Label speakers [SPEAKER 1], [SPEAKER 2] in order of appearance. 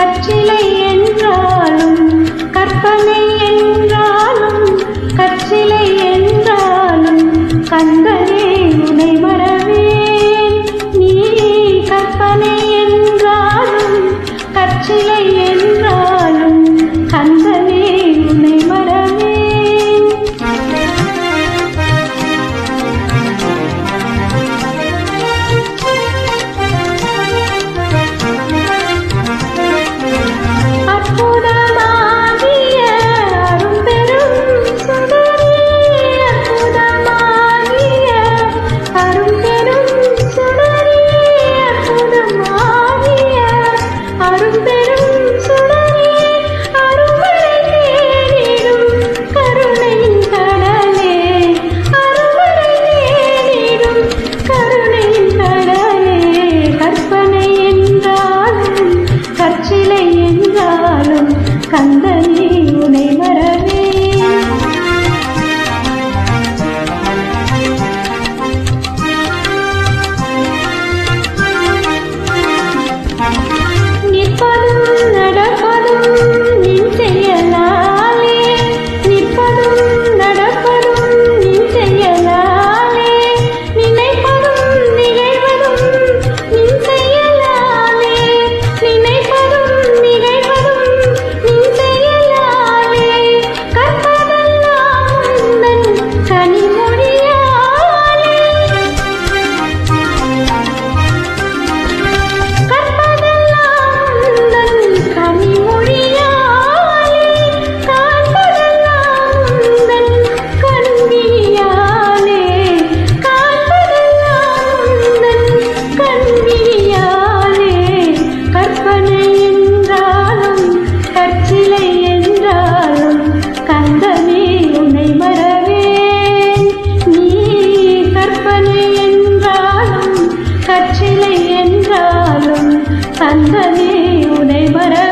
[SPEAKER 1] கச்சிலை என்றாலும் கற்பனை என்றாலும் கச்சிலை என்றாலும் கண்களே உனை மறவேன். நீ கற்பனை என்றாலும் கச்சிலை 看得 బంధనేయునే మర